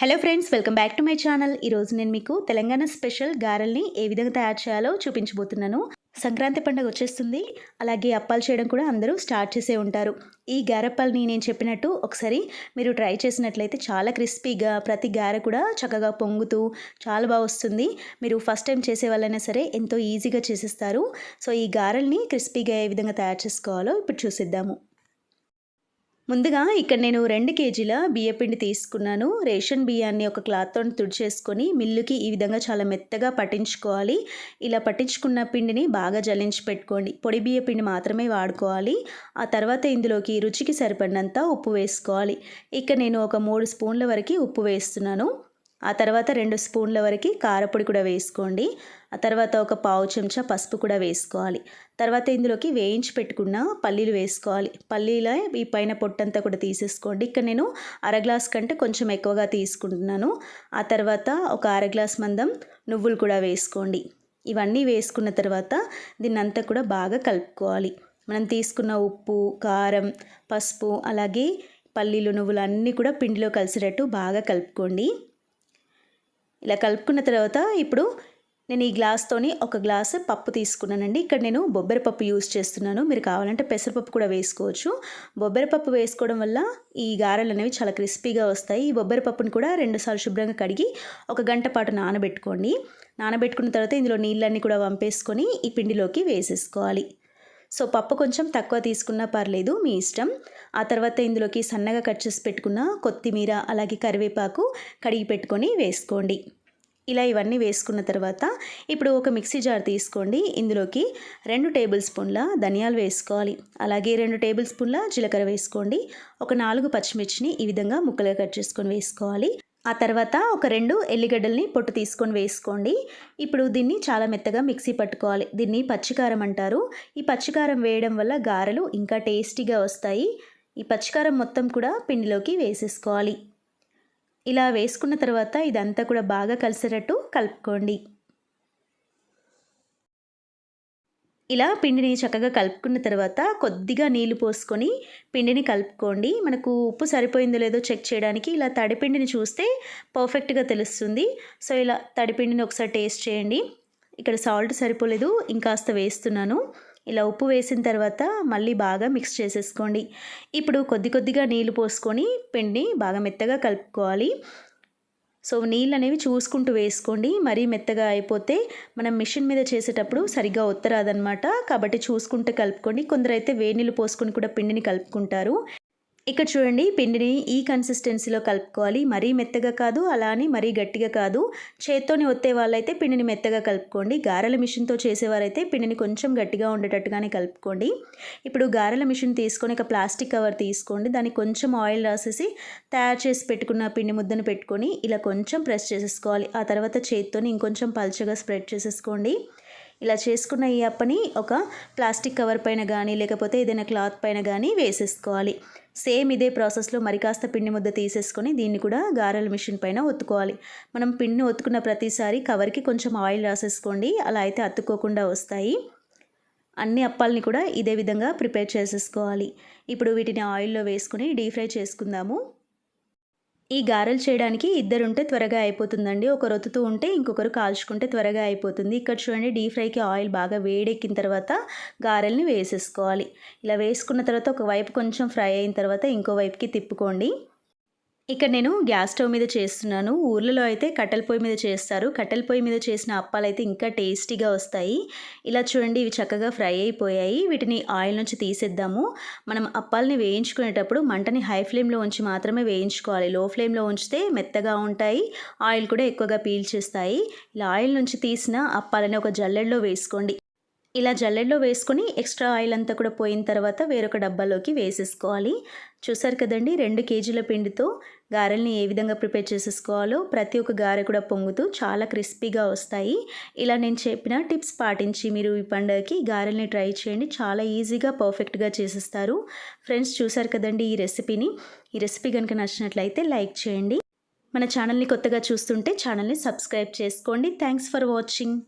Hello friends welcome back to my channel ఈరోజు నేను మీకు తెలంగాణ స్పెషల్ గారెల్ని ఏ విధంగా తయారు చేయాలో చూపించబోతున్నాను. సంక్రాంతి పండుగ వచ్చేస్తుంది. అలాగే అప్పాలు చేయడం కూడా అందరూ స్టార్ట్ చేసే ఉంటారు. ఈ గారెప్పాలని నేను చెప్పినట్టు ఒకసారి మీరు ట్రై చేసినట్లయితే చాలా క్రిస్పీగా ప్రతి గారె కూడా చక్కగా పొంగుతూ చాలా బాగా వస్తుంది. మీరు ఫస్ట్ టైం చేసే వాళ్ళైనా సరే ఎంతో ఈజీగా చేసేస్తారు. సో ఈ గారెల్ని క్రిస్పీగా ఏ విధంగా తయారు చేసుకోవాలో ఇప్పుడు చూసిద్దాము. ముందుగా ఇక్కడ నేను రెండు కేజీల బియ్యపిండి తీసుకున్నాను. రేషన్ బియ్యాన్ని ఒక క్లాత్తో తుడిచేసుకొని మిల్లుకి ఈ విధంగా చాలా మెత్తగా పట్టించుకోవాలి. ఇలా పట్టించుకున్న పిండిని బాగా జల్లించి పెట్టుకోండి. పొడి బియ్యపిండి మాత్రమే వాడుకోవాలి. ఆ తర్వాత ఇందులోకి రుచికి సరిపడినంత ఉప్పు వేసుకోవాలి. ఇక్కడ నేను ఒక మూడు స్పూన్ల వరకు ఉప్పు వేస్తున్నాను. ఆ తర్వాత రెండు స్పూన్ల వరకు కారపొడి కూడా వేసుకోండి. ఆ తర్వాత ఒక పావు చెంచా పసుపు కూడా వేసుకోవాలి. తర్వాత ఇందులోకి వేయించి పెట్టుకున్న పల్లీలు వేసుకోవాలి. పల్లీల ఈ పైన పొట్టంతా కూడా తీసేసుకోండి. ఇక్కడ నేను అర గ్లాస్ కంటే కొంచెం ఎక్కువగా తీసుకుంటున్నాను. ఆ తర్వాత ఒక అర గ్లాస్ మందం నువ్వులు కూడా వేసుకోండి. ఇవన్నీ వేసుకున్న తర్వాత దీన్నంతా కూడా బాగా కలుపుకోవాలి. మనం తీసుకున్న ఉప్పు కారం పసుపు అలాగే పల్లీలు నువ్వులు అన్నీ కూడా పిండిలో కలిసేటట్టు బాగా కలుపుకోండి. ఇలా కలుపుకున్న తర్వాత ఇప్పుడు నేను ఈ గ్లాస్తోని ఒక గ్లాస్ పప్పు తీసుకున్నానండి. ఇక్కడ నేను బొబ్బరి పప్పు యూజ్ చేస్తున్నాను. మీరు కావాలంటే పెసరపప్పు కూడా వేసుకోవచ్చు. బొబ్బరి పప్పు వేసుకోవడం వల్ల ఈ గారెలు అనేవి చాలా క్రిస్పీగా వస్తాయి. ఈ బొబ్బరి పప్పుని కూడా రెండుసార్లు శుభ్రంగా కడిగి ఒక గంట పాటు నానబెట్టుకోండి. నానబెట్టుకున్న తర్వాత ఇందులో నీళ్ళన్నీ కూడా వంపేసుకొని ఈ పిండిలోకి వేసేసుకోవాలి. సో పప్పు కొంచెం తక్కువ తీసుకున్నా పర్లేదు మీ ఇష్టం. ఆ తర్వాత ఇందులోకి సన్నగా కట్ చేసి పెట్టుకున్న కొత్తిమీర అలాగే కరివేపాకు కడిగి పెట్టుకొని వేసుకోండి. ఇలా ఇవన్నీ వేసుకున్న తర్వాత ఇప్పుడు ఒక మిక్సీ జార్ తీసుకోండి. ఇందులోకి రెండు టేబుల్ స్పూన్ల ధనియాలు వేసుకోవాలి. అలాగే రెండు టేబుల్ స్పూన్ల జీలకర్ర వేసుకోండి. ఒక నాలుగు పచ్చిమిర్చిని ఈ విధంగా ముక్కలుగా కట్ చేసుకొని వేసుకోవాలి. ఆ తర్వాత ఒక రెండు ఎల్లిగడ్డల్ని పొట్టు తీసుకొని వేసుకోండి. ఇప్పుడు దీన్ని చాలా మెత్తగా మిక్సీ పట్టుకోవాలి. దీన్ని పచ్చికారం అంటారు. ఈ పచ్చికారం వేయడం వల్ల గారెలు ఇంకా టేస్టీగా వస్తాయి. ఈ పచ్చికారం మొత్తం కూడా పిండిలోకి వేసేసుకోవాలి. ఇలా వేసుకున్న తర్వాత ఇదంతా కూడా బాగా కలిసేటట్టు కలుపుకోండి. ఇలా పిండిని చక్కగా కలుపుకున్న తర్వాత కొద్దిగా నీళ్ళు పోసుకొని పిండిని కలుపుకోండి. మనకు ఉప్పు సరిపోయిందో లేదో చెక్ చేయడానికి ఇలా తడిపిండిని చూస్తే పర్ఫెక్ట్గా తెలుస్తుంది. సో ఇలా తడిపిండిని ఒకసారి టేస్ట్ చేయండి. ఇక్కడ సాల్ట్ సరిపోలేదు ఇంకాస్త వేస్తున్నాను. ఇలా ఉప్పు వేసిన తర్వాత మళ్ళీ బాగా మిక్స్ చేసేసుకోండి. ఇప్పుడు కొద్ది కొద్దిగా నీళ్ళు పోసుకొని పిండిని బాగా మెత్తగా కలుపుకోవాలి. సో నీళ్ళు అనేవి చూసుకుంటూ వేసుకోండి. మరీ మెత్తగా అయిపోతే మనం మిషన్ మీద చేసేటప్పుడు సరిగ్గా ఒత్తరాదనమాట కాబట్టి చూసుకుంటూ కలుపుకోండి. కొందరైతే వేడి నీళ్ళు పోసుకొని కూడా పిండిని కలుపుకుంటారు. ఇక్కడ చూడండి పిండిని ఈ కన్సిస్టెన్సీలో కలుపుకోవాలి. మరీ మెత్తగా కాదు అలా అని మరీ గట్టిగా కాదు. చేత్తోని ఒత్తే వాళ్ళైతే పిండిని మెత్తగా కలుపుకోండి. గారెల మిషన్తో చేసేవారైతే పిండిని కొంచెం గట్టిగా ఉండేటట్టుగానే కలుపుకోండి. ఇప్పుడు గారెల మిషన్ తీసుకొని ఒక ప్లాస్టిక్ కవర్ తీసుకోండి. దానికి కొంచెం ఆయిల్ రాసేసి తయారు చేసి పెట్టుకున్న పిండి ముద్దను పెట్టుకొని ఇలా కొంచెం ప్రెస్ చేసేసుకోవాలి. ఆ తర్వాత చేత్తోని ఇంకొంచెం పల్చగా స్ప్రెడ్ చేసేసుకోండి. ఇలా చేసుకున్న ఈ అప్పని ఒక ప్లాస్టిక్ కవర్ పైన కానీ లేకపోతే ఏదైనా క్లాత్ పైన కానీ వేసేసుకోవాలి. సేమ్ ఇదే ప్రాసెస్లో మరి కాస్త పిండి ముద్ద తీసేసుకొని దీన్ని కూడా గారెల మిషన్ పైన ఒత్తుకోవాలి. మనం పిండిని ఒత్తుకున్న ప్రతిసారి కవర్కి కొంచెం ఆయిల్ రాసేసుకోండి. అలా అయితే అత్తుకోకుండా వస్తాయి. అన్ని అప్పాలని కూడా ఇదే విధంగా ప్రిపేర్ చేసేసుకోవాలి. ఇప్పుడు వీటిని ఆయిల్లో వేసుకుని డీప్ ఫ్రై చేసుకుందాము. ఈ గారెలు చేయడానికి ఇద్దరుంటే త్వరగా అయిపోతుందండి. ఒకరు ఒత్తుతూ ఉంటే ఇంకొకరు కాల్చుకుంటే త్వరగా అయిపోతుంది. ఇక్కడ చూడండి డీప్ ఫ్రైకి ఆయిల్ బాగా వేడెక్కిన తర్వాత గారెల్ని వేసేసుకోవాలి. ఇలా వేసుకున్న తర్వాత ఒక వైపు కొంచెం ఫ్రై అయిన తర్వాత ఇంకో వైపుకి తిప్పుకోండి. ఇక్కడ నేను గ్యాస్ స్టవ్ మీద చేస్తున్నాను. ఊర్లలో అయితే కట్టెల పొయ్యి మీద చేస్తారు. కట్టెల పొయ్యి మీద చేసిన అప్పాలు అయితే ఇంకా టేస్టీగా వస్తాయి. ఇలా చూడండి ఇవి చక్కగా ఫ్రై అయిపోయాయి. వీటిని ఆయిల్ నుంచి తీసేద్దాము. మనం అప్పాలని వేయించుకునేటప్పుడు మంటని హై ఫ్లేమ్లో ఉంచి మాత్రమే వేయించుకోవాలి. లో ఫ్లేమ్లో ఉంచితే మెత్తగా ఉంటాయి. ఆయిల్ కూడా ఎక్కువగా పీల్చేస్తాయి. ఇలా ఆయిల్ నుంచి తీసిన అప్పాలని ఒక జల్లెడలో వేసుకోండి. ఇలా జల్లెడలో వేసుకొని ఎక్స్ట్రా ఆయిల్ అంతా కూడా పోయిన తర్వాత వేరొక డబ్బాలోకి వేసేసుకోవాలి. చూసారు కదండి రెండు కేజీల పిండితో గారెల్ని ఏ విధంగా ప్రిపేర్ చేసేసుకోవాలో ప్రతి ఒక్క గారె కూడా పొంగుతూ చాలా క్రిస్పీగా వస్తాయి. ఇలా నేను చెప్పిన టిప్స్ పాటించి మీరు ఈ పండుగకి గారెల్ని ట్రై చేయండి. చాలా ఈజీగా పర్ఫెక్ట్గా చేసేస్తారు. ఫ్రెండ్స్ చూసారు కదండి ఈ రెసిపీని? ఈ రెసిపీ కనుక నచ్చినట్లయితే లైక్ చేయండి. మన ఛానల్ని కొత్తగా చూస్తుంటే ఛానల్ని సబ్స్క్రైబ్ చేసుకోండి. Thanks for watching.